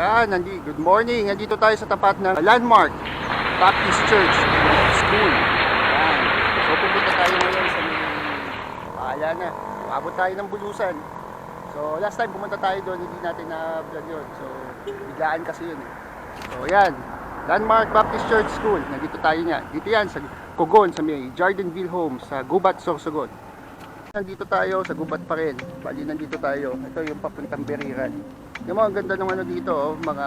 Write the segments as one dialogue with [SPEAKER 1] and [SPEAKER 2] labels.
[SPEAKER 1] Ayan, nandi, good morning. Nandito tayo sa tapat ng Landmark Baptist Church School. Ayan. So pupunta tayo ngayon sa may paala na. Paabot tayo ng bulusan. So last time pumunta tayo doon, hindi natin na-vlog yun. So biglaan kasi yun. eh. So ayan, Landmark Baptist Church School. Nandito tayo niya. Dito yan sa Cogon, sa may Jardenville Home, sa Gubat, Sorsogon. Nandito tayo sa gubat pa rin. Bali nandito tayo. Ito yung papuntang Beriran. Yung mga ganda ng ano dito, oh, mga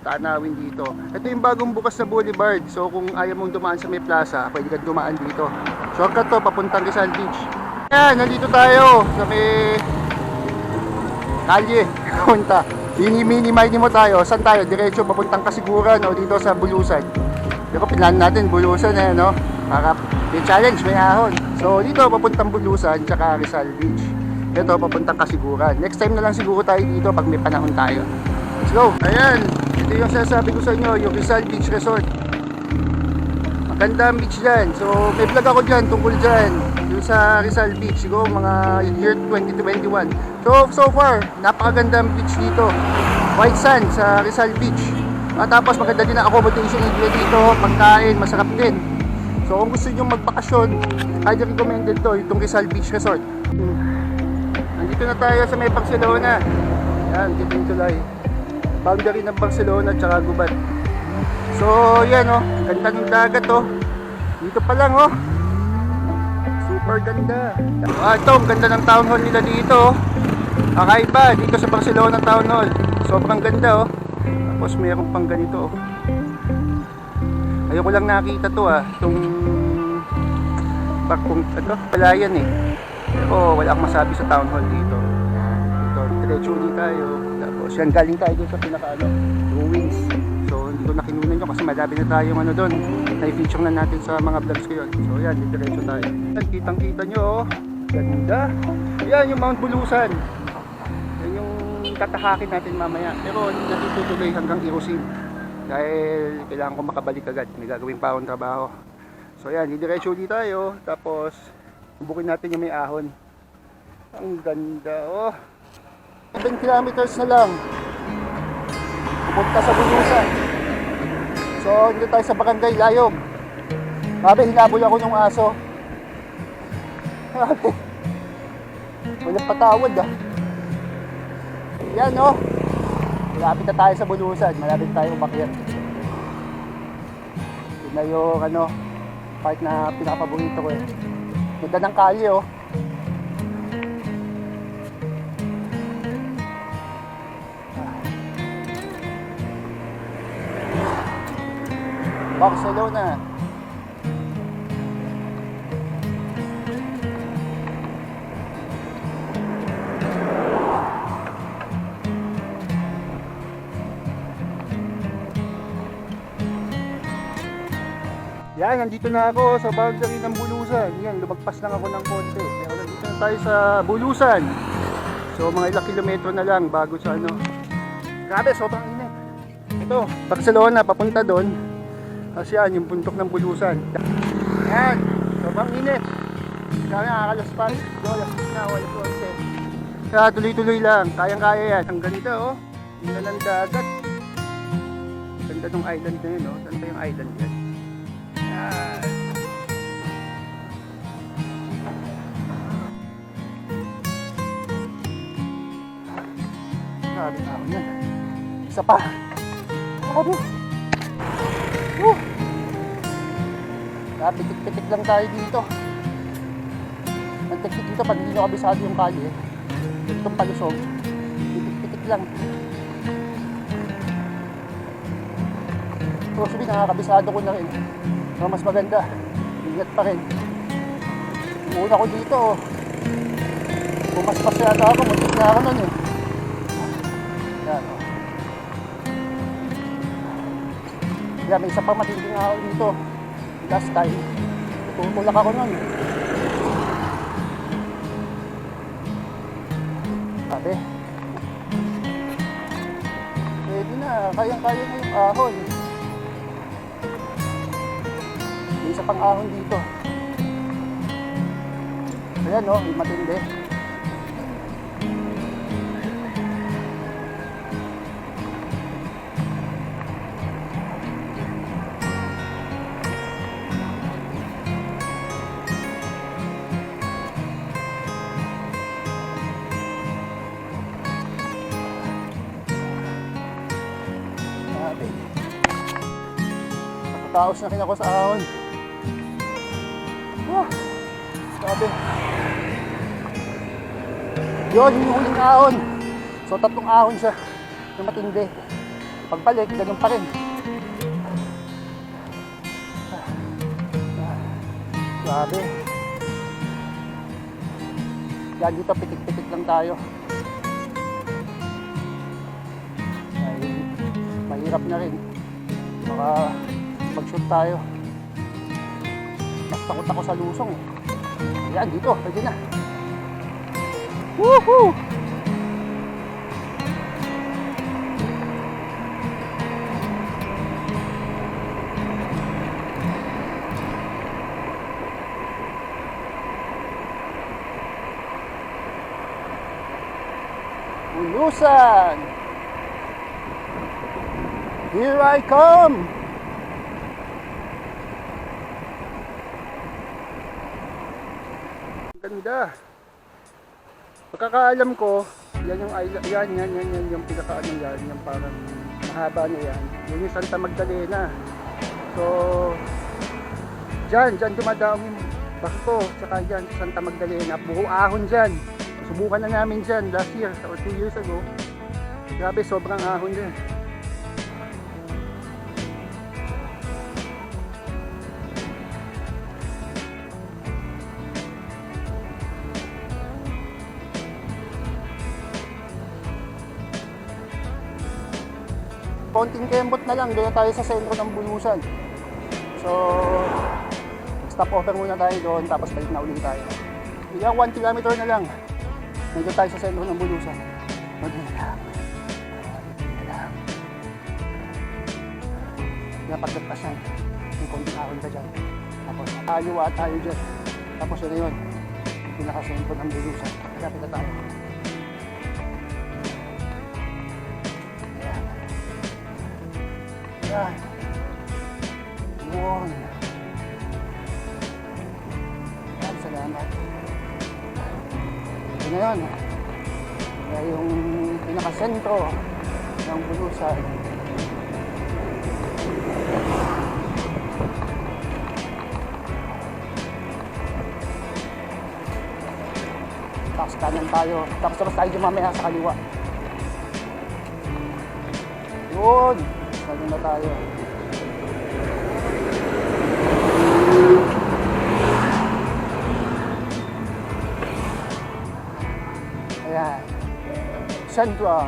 [SPEAKER 1] tanawin dito. Ito yung bagong bukas na boulevard. So kung ayaw mong dumaan sa may plaza, pwede kang dumaan dito. Shortcut to, papuntang Rizal Beach. Yan, nandito tayo sa may kalye. Punta. Mini-mini mo tayo. Saan tayo? Diretso papuntang Kasiguran o dito sa Bulusan. Pero pinan natin Bulusan eh, no? Para may challenge, may ahon. So dito papuntang Bulusan tsaka Rizal Beach. Ito papuntang Kasiguran. Next time na lang siguro tayo dito pag may panahon tayo. Let's go. Ayan, ito yung sasabi ko sa inyo, yung Rizal Beach Resort. Maganda ang beach dyan. So may vlog ako dyan tungkol dyan. Yung sa Rizal Beach, siguro mga year 2021. So so far, napakaganda ang beach dito. White sand sa Rizal Beach. At tapos maganda din ang accommodation area dito, pagkain, masarap din. So kung gusto nyo magbakasyon, highly recommended to, itong Rizal Beach Resort. Nandito na tayo sa may Barcelona. Yan, dito yung tulay. Boundary ng Barcelona at Gubat. So yan oh, ganda ng dagat oh. Dito pa lang oh. Super ganda. Ah, ito, ganda ng town hall nila dito oh. Kakaiba, dito sa Barcelona town hall. Sobrang ganda oh. Tapos meron pang ganito oh. Ayoko lang nakita to ah, itong barkong, ano, palayan eh. Pero wala akong masabi sa town hall dito. Diretso ulit tayo. Tapos yan, galing tayo doon sa pinaka ano, ruins. So hindi ko nakinunan nyo kasi madami na tayong ano doon. Na-feature na natin sa mga vlogs ko yun. So yan, diretso tayo. Yan, kitang kita nyo oh. Ganda. Yan yung Mount Bulusan. Yan yung tatahakin natin mamaya. Pero hindi natin tutuloy hanggang Irosin. Dahil kailangan ko makabalik agad. May gagawin pa akong trabaho. So yan, didiretso ulit tayo. Tapos, bubukin natin yung may ahon. Ang ganda, oh. 7 kilometers na lang. Pupunta sa Bulusan. So, dito tayo sa Barangay Layog. Sabi, hinabol ako ng aso. Sabi, walang patawad ah. Yan, oh. Malapit na tayo sa Bulusan. Malapit tayo umakyat. Yun na yung, ano, part na pinakapaborito ko eh. Ganda ng kalye, oh. Barcelona. Yan, nandito na ako sa boundary ng Bulusan. Yan, lumagpas lang ako ng konti. Pero nandito na tayo sa Bulusan. So, mga ilang kilometro na lang bago sa ano. Grabe, sobrang init. Ito, Barcelona, papunta doon. Yan, yung puntok ng Bulusan. Yan, sobrang init. Kaya nakakalas pa. Go, lastis na, wala konti. Kaya tuloy-tuloy lang. Kayang-kaya yan. Ang ganda, oh. Na ng dagat. Ganda ng island na yun, oh. Saan ba yung island yan? Yan. Grabe na ako yan. Isa pa. Grabe. Woo. Kaya pitik-pitik lang tayo dito. Teknik dito pag hindi nyo yung kali eh. Itong palusog. Pitik-pitik lang. So, sabi nakakabisado ko na rin. Pero mas maganda. Ingat pa rin. Una ko dito oh. Pumaspas yata ako. Muntik na ako nun eh. Kaya may isa pa matinding ako dito. Last time. Tutulak ako nun. Sabi. Pwede na. Kayang-kaya na yung ahon. May isa pang ahon dito. Ayan no, yung matindi. Nakataos na rin ako sa ahon. Oh, grabe. Yun, yung huling ahon. So, tatlong ahon siya. Yung matindi. Pagbalik, ganun pa rin. Grabe. Yan dito, pitik-pitik lang tayo. Ay, mahirap na rin. Baka mag-shoot tayo. Mas takot ako sa lusong. eh. Ayan, dito, pwede na. Woohoo! Bulusan! Here I come! Ganda. Pagkakaalam ko, yan yung island, yan, yan, yan, yan, yung pinakaano yan, yung parang mahaba na yan. Yun yung Santa Magdalena. So, dyan, dyan dumadaan yung basto, tsaka dyan, sa Santa Magdalena. Buho ahon dyan. Subukan na namin dyan last year or two years ago. Grabe, sobrang ahon dyan. Konting kembot na lang, doon na tayo sa sentro ng Bulusan. So, stop over muna tayo doon, tapos balik na ulit tayo. Ilang 1 kilometer na lang. Nandito tayo sa sentro ng Bulusan. Madali na lang. Madali na lang. Kaya pagdagpasan, may konting ahon ka dyan. Tapos, aliwa tayo dyan. Tapos yun na yun. Pinakasentro ng Bulusan. Kaya pita tayo. Yan. Yun. Yan, salamat. Ito na yun. Yan yung pinakasentro ng bulusan. Tapos kanan tayo. Tapos tapos tayo mamaya sa kaliwa. Yun. Sali na tayo. Ayan. Central.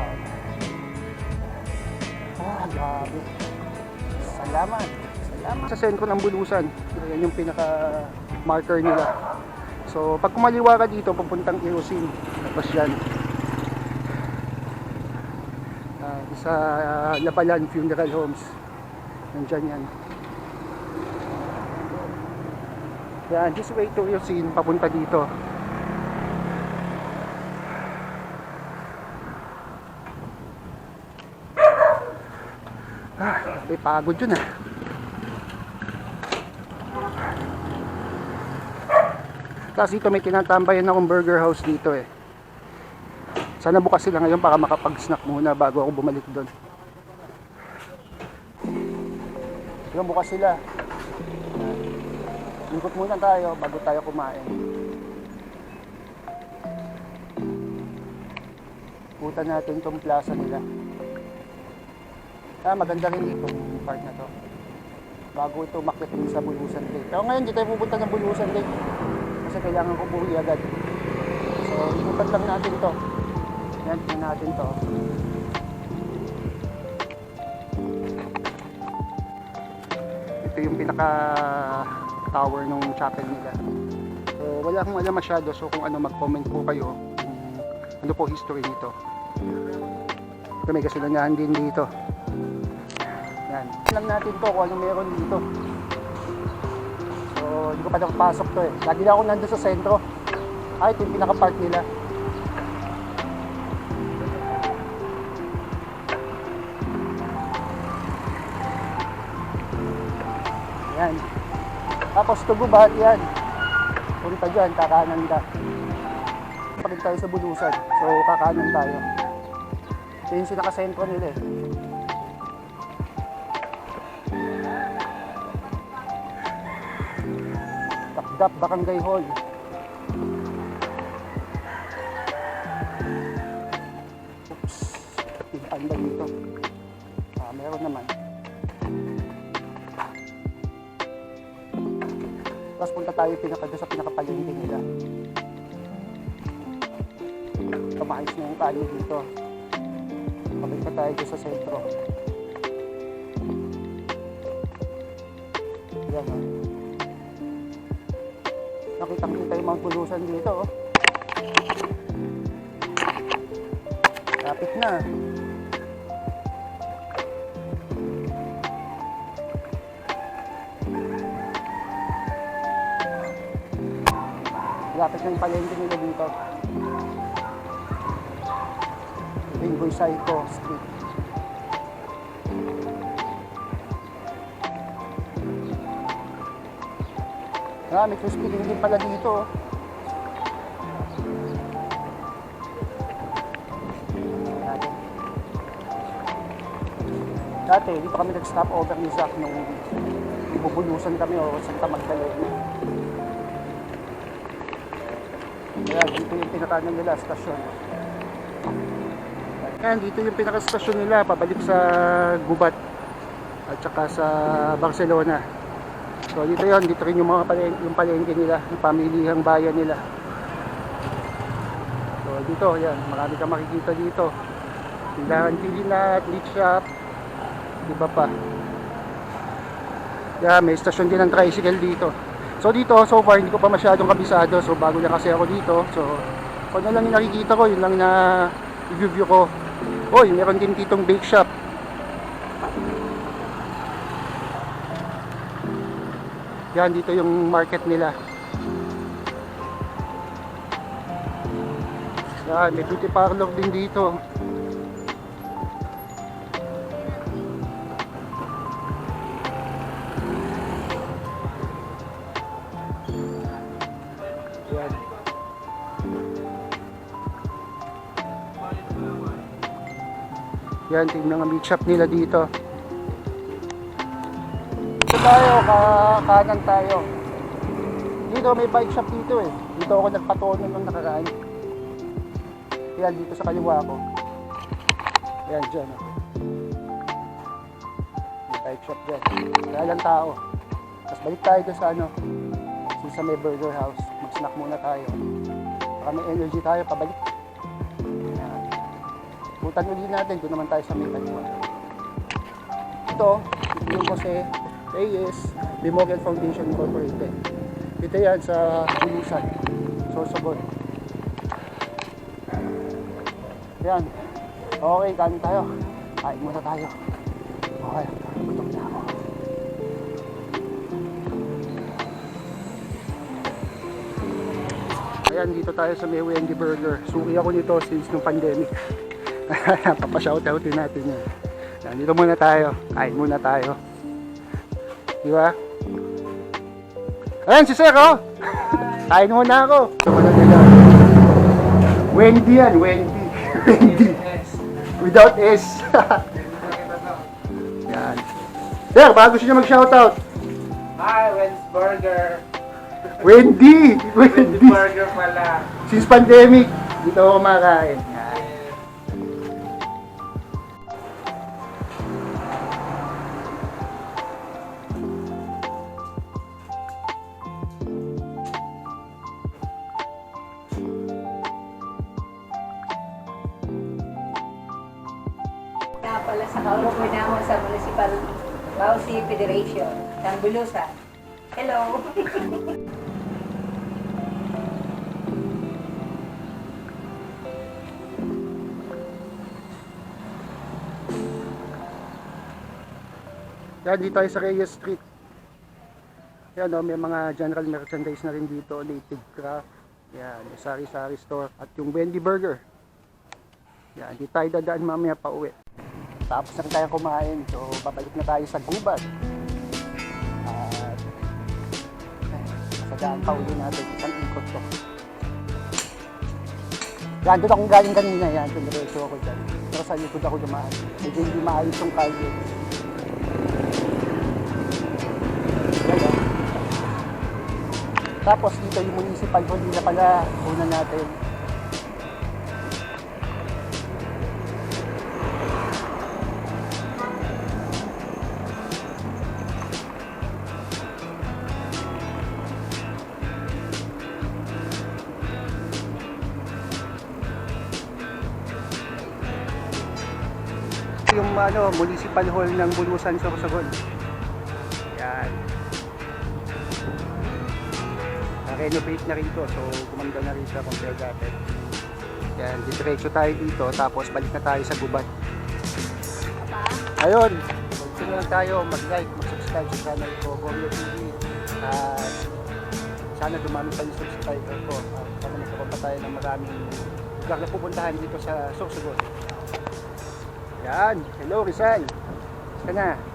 [SPEAKER 1] Ah, grabe. Salamat. Salamat. Sa sentro ng Bulusan. Yan yung pinaka marker nila. So, pag kumaliwa ka dito, papuntang Erosin. Tapos yan. Ah, sa uh, Lapalan Funeral Homes. Nandyan yan. Yan, this way to Erosin, papunta dito. Ah, may pagod yun ah. Tapos dito may tinatambayan akong burger house dito eh. Sana bukas sila ngayon para makapag-snack muna bago ako bumalik doon. Yung bukas sila. Ikot muna tayo bago tayo kumain. Putan natin tong plaza nila. Ah, maganda rin yung part na to. Bago ito makit sa Bulusan Lake. Pero ngayon, di tayo pupunta ng Bulusan Lake. Kasi kailangan ko buhi agad. So, ikutan lang natin to. Yan, tingnan natin to. Ito yung pinaka tower ng chapel nila. So, wala akong alam masyado. So, kung ano, mag-comment po kayo kung ano po history nito. Ito may gasolinahan din dito. Yan. Alam natin to kung ano meron dito. So, hindi ko pa nakapasok to eh. Lagi na ako nandun sa sentro. Ay, ito yung pinaka-park nila. Yan. Tapos tugo bahat yan. Punta dyan, kakanan ka. Pagod tayo sa bulusan. So kakanan tayo. Ito yung sinakasentro nila eh. Takdap Barangay Hall. Oops. Ang dito. Ah, meron naman. Tapos punta tayo pinaka, sa pinakapalengke nila. Kamayos na tayo dito. Pabalik pa tayo doon sa sentro. Yan o. Nakitang kita yung Mount Bulusan dito oh. Lapit na. Lapit na yung palengke nila dito. Ito yung Boysaito Street. Ah, may crispy din pala dito. oh. Dati, dito kami nag-stop over ni Zach nung bubulusan kami o Santa Magdalena. Kaya dito yung pinakanan nila, stasyon. Ayan, dito yung pinaka-stasyon nila, pabalik sa Gubat at saka sa Barcelona. So dito yon dito rin yung mga palengke, yung palengke nila, yung pamilihang bayan nila. So dito, yan, marami kang makikita dito. Tindahan Pilinat, Meat Shop, iba pa. Yeah, may stasyon din ng tricycle dito. So dito, so far, hindi ko pa masyadong kabisado. So bago lang kasi ako dito. So, kung lang yung nakikita ko, yun lang na i-review ko. Oy, meron din ditong bake shop. Yan, dito yung market nila. Yan, may beauty parlor din dito. Yan, tingnan ang meat shop nila dito. Dito tayo, ka kanan tayo. Dito may bike shop dito eh. Dito ako nagpatono nung nakaraan. Yan, dito sa kaliwa ko. Yan, dyan. oh. May bike shop dyan. Kaya lang tao. Tapos balik tayo doon sa ano, sa may burger house. Mag-snack muna tayo. Baka may energy tayo, pabalik. Yan. Putan ulit natin, doon naman tayo sa may kaliwa. Ito, yung Jose Reyes Memorial Foundation Incorporated. Ito yan sa Bulusan, Sorsogon. Yan. Okay, kanin tayo. Kain muna tayo. Okay, gutom na ako. Ayan, dito tayo sa may Wendy Burger. Suki ako nito since nung pandemic. Papashoutout natin yan. Yan, dito muna tayo. Kain muna tayo. Di ba? Ayan, si Sir, oh! Kain muna ako. Wendy yan, Wendy. Wendy. Without S. yan. Sir, bago siya mag-shoutout.
[SPEAKER 2] Hi, Wendy's Burger.
[SPEAKER 1] Wendy!
[SPEAKER 2] Wendy
[SPEAKER 1] Wendy!
[SPEAKER 2] Burger pala.
[SPEAKER 1] Since pandemic, dito ako kumakain.
[SPEAKER 3] Sa kaurukoy namin sa Municipal Bausi Federation, Tambulusan. Hello!
[SPEAKER 1] Yan, dito tayo sa Reyes Street. Yan, oh, may mga general merchandise na rin dito, native craft. Yan, sari-sari store. At yung Wendy Burger. Yan, dito tayo dadaan mamaya pa uwi. Tapos na tayo kumain. So, babalik na tayo sa Gubat. At, sa daan pa uli natin. Isang ikot to. Yan, doon akong galing kanina. Yan, doon diretso ako dyan. Pero sa likod ako dumaan. Medyo hindi maayos yung kalye. Tapos dito yung municipal hall nila pala, una natin. Ano, municipal hall ng Bulusan, Sorsogon. Yan. Na-renovate na rito, so gumanda na rito compare dati. Yan, diretso tayo dito, tapos balik na tayo sa gubat. Ayun, continue lang tayo, mag-like, mag-subscribe sa channel ko, Gomyo TV. At sana dumami pa yung subscriber ko. At sana magkaroon pa tayo ng maraming lugar na pupuntahan dito sa Sorsogon. Yan. Hello, Rizal. Ka na.